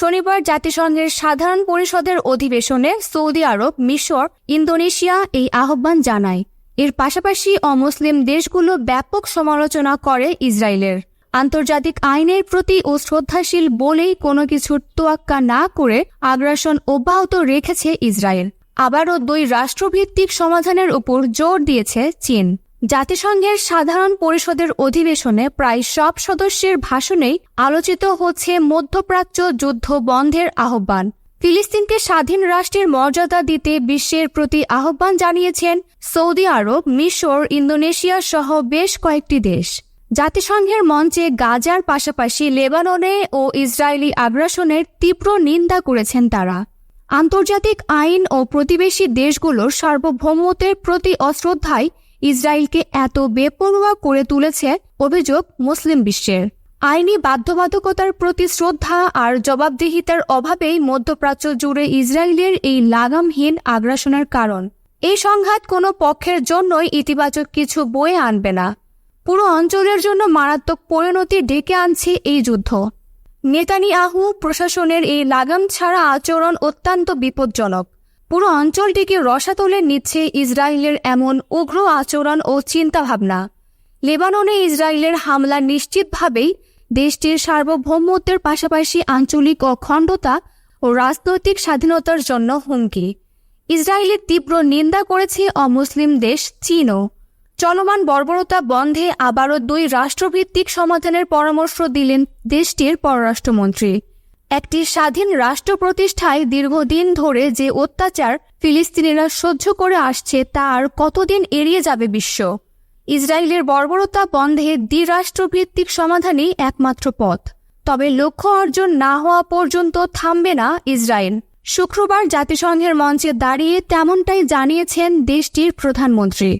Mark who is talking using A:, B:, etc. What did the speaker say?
A: শনিবার জাতিসংঘের সাধারণ পরিষদের অধিবেশনে সৌদি আরব, মিশর, ইন্দোনেশিয়া এই আহ্বান জানায়। এর পাশাপাশি অমুসলিম দেশগুলো ব্যাপক সমালোচনা করে ইসরায়েলের। আন্তর্জাতিক আইনের প্রতি ও শ্রদ্ধাশীল বলেই কোনো কিছুর তোয়াক্কা না করে আগ্রাসন অব্যাহত রেখেছে ইসরায়েল। আবারও দুই রাষ্ট্রভিত্তিক সমাধানের উপর জোর দিয়েছে চীন। জাতিসংঘের সাধারণ পরিষদের অধিবেশনে প্রায় সব সদস্যের ভাষণেই আলোচিত হচ্ছে মধ্যপ্রাচ্য যুদ্ধ বন্ধের আহ্বান। ফিলিস্তিনকে স্বাধীন রাষ্ট্রের মর্যাদা দিতে বিশ্বের প্রতি আহ্বান জানিয়েছেন সৌদি আরব, মিশর, ইন্দোনেশিয়া সহ বেশ কয়েকটি দেশ। জাতিসংঘের মঞ্চে গাজার পাশাপাশি লেবাননে ও ইসরায়েলি আগ্রাসনের তীব্র নিন্দা করেছেন তারা। আন্তর্জাতিক আইন ও প্রতিবেশী দেশগুলোর সার্বভৌমত্বের প্রতি অশ্রদ্ধায় ইসরায়েলকে এত বেপরোয়া করে তুলেছে অভিযোগ মুসলিম বিশ্বের। আইনি বাধ্যবাধকতার প্রতি শ্রদ্ধা আর জবাবদিহিতার অভাবেই মধ্যপ্রাচ্য জুড়ে ইসরায়েলের এই লাগামহীন আগ্রাসনের কারণ। এই সংঘাত কোনো পক্ষের জন্যই ইতিবাচক কিছু বয়ে আনবে না। পুরো অঞ্চলের জন্য মারাত্মক পরিণতি ডেকে আনছে এই যুদ্ধ। নেতানিয়াহু প্রশাসনের এই লাগাম ছাড়া আচরণ অত্যন্ত বিপজ্জনক। পুরো অঞ্চলটিকে রসাতলে নিচ্ছে ইসরায়েলের এমন উগ্র আচরণ ও চিন্তাভাবনা। লেবাননে ইসরায়েলের হামলা নিশ্চিতভাবেই দেশটির সার্বভৌমত্বের পাশাপাশি আঞ্চলিক অখণ্ডতা ও রাজনৈতিক স্বাধীনতার জন্য হুমকি। ইসরায়েলের তীব্র নিন্দা করেছে অমুসলিম দেশ চীনও। চলমান বর্বরতা বন্ধে আবারও দুই রাষ্ট্রভিত্তিক সমাধানের পরামর্শ দিলেন দেশটির পররাষ্ট্রমন্ত্রী। একটি স্বাধীন রাষ্ট্র প্রতিষ্ঠায় দীর্ঘদিন ধরে যে অত্যাচার ফিলিস্তিনিরা সহ্য করে আসছে তা আর কতদিন এড়িয়ে যাবে বিশ্ব? ইসরায়েলের বর্বরতা বন্ধে দ্বিরাষ্ট্রভিত্তিক সমাধানই একমাত্র পথ। তবে লক্ষ্য অর্জন না হওয়া পর্যন্ত থামবে না ইসরায়েল। শুক্রবার জাতিসংঘের মঞ্চে দাঁড়িয়ে তেমনটাই জানিয়েছেন দেশটির প্রধানমন্ত্রী।